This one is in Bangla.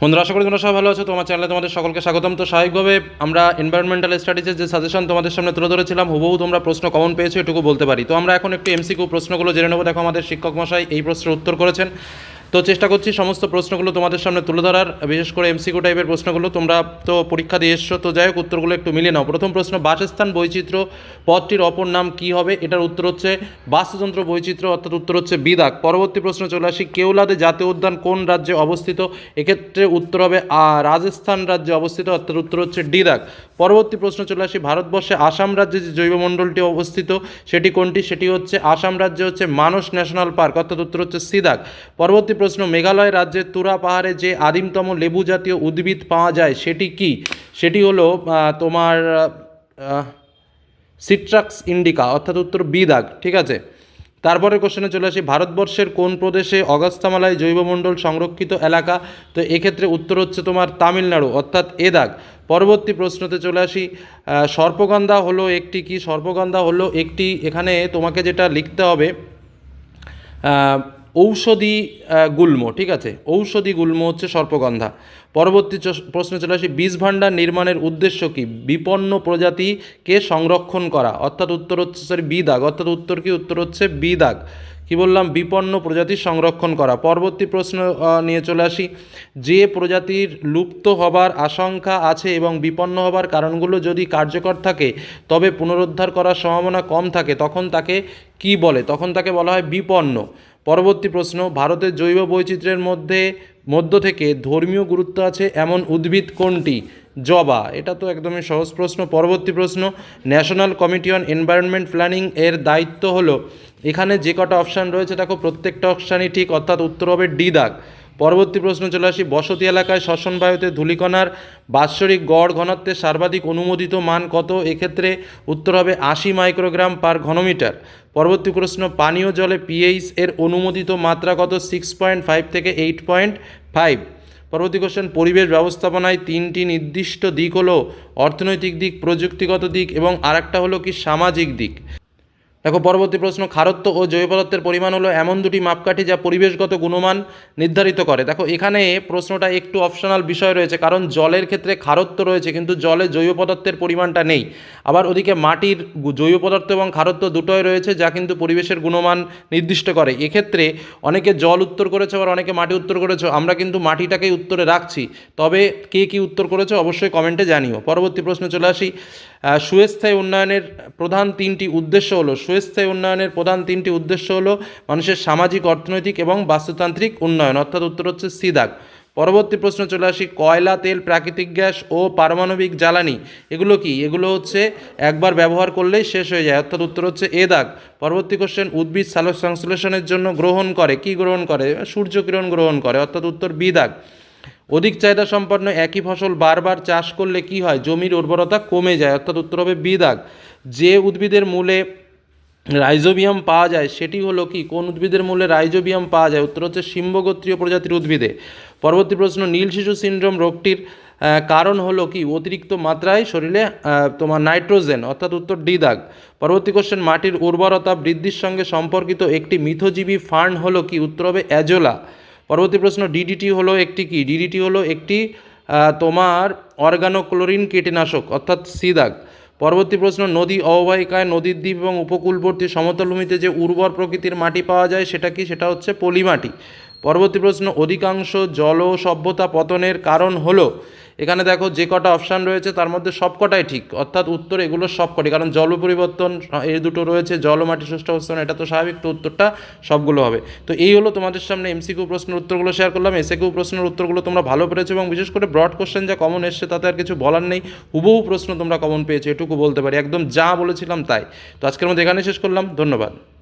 বন্ধুরা, আশা করি তোমরা সবাই ভালো আছো। তোমার চ্যানেলে তোমাদের সকলকে স্বাগতম। তো স্বাভাবিকভাবে আমরা এনভায়রনমেন্টাল স্টাডিজের যে সাজেশন তোমাদের সামনে তুলে ধরেছিলাম, হুবহু তোমরা প্রশ্ন কমন পেয়েছ, এটুকু বলতে পারি। তো আমরা এখন একটু এমসিকিউ প্রশ্নগুলো জেনে নেব। দেখো, আমাদের শিক্ষক মশাই এই প্রশ্নের উত্তর করেছেন। তো চেষ্টা করছি সমস্ত প্রশ্নগুলো তোমাদের সামনে তুলে ধরার, বিশেষ করে এমসিকিউ টাইপের প্রশ্নগুলো। তোমরা তো পরীক্ষা দিয়ে এসছো, তো যাই হোক, উত্তরগুলো একটু মিলিয়ে নাও। প্রথম প্রশ্ন, বাসস্থান বৈচিত্র্য পদটির অপর নাম কি হবে? এটার উত্তর হচ্ছে বাস্তুতন্ত্র বৈচিত্র্য, অর্থাৎ উত্তর হচ্ছে বিদাক। পরবর্তী প্রশ্ন, চলে আসি। কেওলাদে জাতীয় উদ্যান কোন রাজ্যে অবস্থিত? এক্ষেত্রে উত্তর হবে রাজস্থান রাজ্যে অবস্থিত, অর্থাৎ উত্তর হচ্ছে ডিদাক। পরবর্তী প্রশ্ন, চলে আসি। ভারতবর্ষে আসাম রাজ্যে যে জৈবমণ্ডলটি অবস্থিত, সেটি কোনটি? সেটি হচ্ছে আসাম রাজ্যে হচ্ছে মানস ন্যাশনাল পার্ক, অর্থাৎ উত্তর হচ্ছে সিদাক। পরবর্তী প্রশ্ন, মেঘালয় রাজ্যের তুরা পাহাড়ে যে আদিমতম লেবু জাতীয় উদ্ভিদ পাওয়া যায়, সেটি কি? সেটি হলো তোমার সিট্রাক্স ইন্ডিকা, অর্থাৎ উত্তর বি দাগ, ঠিক আছে? তারপরে কোশ্চেনে চলে আসি, ভারতবর্ষের কোন প্রদেশে অগস্তামালায় জৈবমণ্ডল সংরক্ষিত এলাকা? তো এক্ষেত্রে উত্তর হচ্ছে তোমার তামিলনাড়ু, অর্থাৎ এ দাগ। পরবর্তী প্রশ্নতে চলে আসি সর্পগন্ধা হলো একটি কি? সর্পগন্ধা হলো একটি, এখানে তোমাকে যেটা লিখতে হবে ঔষধি গুল্ম, ঠিক আছে? ঔষধি গুল্ম হচ্ছে সর্পগন্ধা। পরবর্তী প্রশ্নে চলে আসি বীজ ভাণ্ডার নির্মাণের উদ্দেশ্য কি? বিপন্ন প্রজাতিকে সংরক্ষণ করা? অর্থাৎ উত্তর হচ্ছে সরি বিদাগ। অর্থাৎ উত্তর কি? উত্তর হচ্ছে বি দাগ কি বললাম? বিপন্ন প্রজাতির সংরক্ষণ করা। পরবর্তী প্রশ্ন নিয়ে চলে আসি। যে প্রজাতির লুপ্ত হবার আশঙ্কা আছে এবং বিপন্ন হবার কারণগুলো যদি কার্যকর থাকে, তবে পুনরুদ্ধার করার সম্ভাবনা কম থাকে, তখন তাকে কি বলে? তখন তাকে বলা হয় বিপন্ন। পরবর্তী প্রশ্ন, ভারতের জৈব বৈচিত্র্যের মধ্যে, মধ্য থেকে ধর্মীয় গুরুত্ব আছে এমন উদ্ভিদ কোনটি? জবা, এটা তো একদমই সহজ প্রশ্ন। পরবর্তী প্রশ্ন national committee on environment planning এর দায়িত্ব হলো, এখানে যে কটা অপশান রয়েছে দেখো প্রত্যেকটা অপশানই ঠিক, অর্থাৎ উত্তর হবে ডি দাগ। পরবর্তী প্রশ্ন চলে আসি, বসতি এলাকায় শ্বসন বায়ুতে ধূলিকণার বাৎসরিক গড় ঘনত্বের সর্বাধিক অনুমোদিত মান কত? এক্ষেত্রে উত্তর হবে আশি মাইক্রোগ্রাম পার ঘনমিটার। পরবর্তী প্রশ্ন, পানীয় জলে পিএইচ এর অনুমোদিত মাত্রা কত? সিক্স পয়েন্ট ফাইভ থেকে এইট পয়েন্ট ফাইভ পরবর্তী কোশ্চেন পরিবেশ ব্যবস্থাপনায় তিনটি নির্দিষ্ট দিক হলো অর্থনৈতিক দিক, প্রযুক্তিগত দিক এবং আরেকটা হলো কি সামাজিক দিক। দেখো, পরবর্তী প্রশ্ন, খারত্ব ও জৈব পদার্থের পরিমাণ হলো এমন দুটি মাপকাঠি যা পরিবেশগত গুণমান নির্ধারিত করে। দেখো, এখানে প্রশ্নটা একটু অপশনাল বিষয় রয়েছে, কারণ জলের ক্ষেত্রে খারত্ব রয়েছে, কিন্তু জলে জৈব পদার্থের পরিমাণটা নেই। আবার ওদিকে মাটির জৈব পদার্থ এবং খারত্ব দুটোই রয়েছে যা কিন্তু পরিবেশের গুণমান নির্দিষ্ট করে। এক্ষেত্রে অনেকে জল উত্তর করেছে, আবার অনেকে মাটি উত্তর করেছে, আমরা কিন্তু মাটিটাকেই উত্তরে রাখছি। তবে কে কী উত্তর করেছে অবশ্যই কমেন্টে জানিও। পরবর্তী প্রশ্ন চলে আসি। সুস্থায়ী উন্নয়নের প্রধান তিনটি উদ্দেশ্য হলো সুস্থায়ী উন্নয়নের প্রধান তিনটি উদ্দেশ্য হলো মানুষের সামাজিক, অর্থনৈতিক এবং বাস্তুতান্ত্রিক উন্নয়ন। অর্থাৎ উত্তর হচ্ছে সিদাক। পরবর্তী প্রশ্ন চলে আসি, কয়লা, তেল, প্রাকৃতিক গ্যাস ও পারমাণবিক জ্বালানি, এগুলো কি? এগুলো হচ্ছে একবার ব্যবহার করলেই শেষ হয়ে যায়। অর্থাৎ উত্তর হচ্ছে এ দাগ। পরবর্তী কোশ্চেন উদ্ভিদ সালোক সংশ্লেষণের জন্য গ্রহণ করে, কি গ্রহণ করে? সূর্যকিরণ গ্রহণ করে, অর্থাৎ উত্তর বি দাগ। অধিক চাহিদা সম্পন্ন একই ফসল বারবার চাষ করলে কি হয়? জমির উর্বরতা কমে যায়, অর্থাৎ উত্তর হবে বি দাগ। যে উদ্ভিদের মূলে রাইজোবিয়াম পাওয়া যায়, সেটি হলো কি? কোন উদ্ভিদের মূলে রাইজোবিয়াম পাওয়া যায়? উত্তর হচ্ছে সিম্বগোত্রীয় প্রজাতির উদ্ভিদে। পরবর্তী প্রশ্ন, নীল শিশু সিনড্রোম রোগটির কারণ হলো কি? অতিরিক্ত মাত্রায় শরীরে তোমার নাইট্রোজেন, অর্থাৎ উত্তর ডি দাগ। পরবর্তী কোশ্চেন মাটির উর্বরতা বৃদ্ধির সঙ্গে সম্পর্কিত একটি মিথজীবী ফান্ড হলো কি? উত্তর হবে অ্যাজোলা। পরবর্তী প্রশ্ন ডিডিটি হলো একটি কি? ডিডিটি হলো একটি তোমার অর্গানোক্লোরিন কীটনাশক, অর্থাৎ সিদাগ পরবর্তী প্রশ্ন, নদী অববাহিকায় নদীর দ্বীপ এবং উপকূলবর্তী সমতলভূমিতে যে উর্বর প্রকৃতির মাটি পাওয়া যায় সেটা কি? সেটা হচ্ছে পলিমাটি। পরবর্তী প্রশ্ন, অধিকাংশ জল সভ্যতা পতনের কারণ হলো এখানে দেখো যে কটা অপশান রয়েছে, তার মধ্যে সব কটাই ঠিক। অর্থাৎ উত্তর এগুলো সব কটি কারণ জল পরিবর্তন এই দুটো রয়েছে, জল ও মাটি সুষ্ঠু অবস্থান এটা তো স্বাভাবিক, তো উত্তরটা সবগুলো হবে। তো এই হলো তোমাদের সামনে এমসিকিউ প্রশ্নের উত্তরগুলো শেয়ার করলাম। এসএকিউ প্রশ্নের উত্তরগুলো তোমরা ভালো পেরেছ এবং বিশেষ করে ব্রড কোশ্চেন যা কমন এসছে, তাতে আর কিছু বলার নেই। হুবহু প্রশ্ন তোমরা কমন পেয়েছ, এটুকু বলতে পারি। একদম যা বলেছিলাম তাই। তো আজকের মধ্যে এখানে শেষ করলাম। ধন্যবাদ।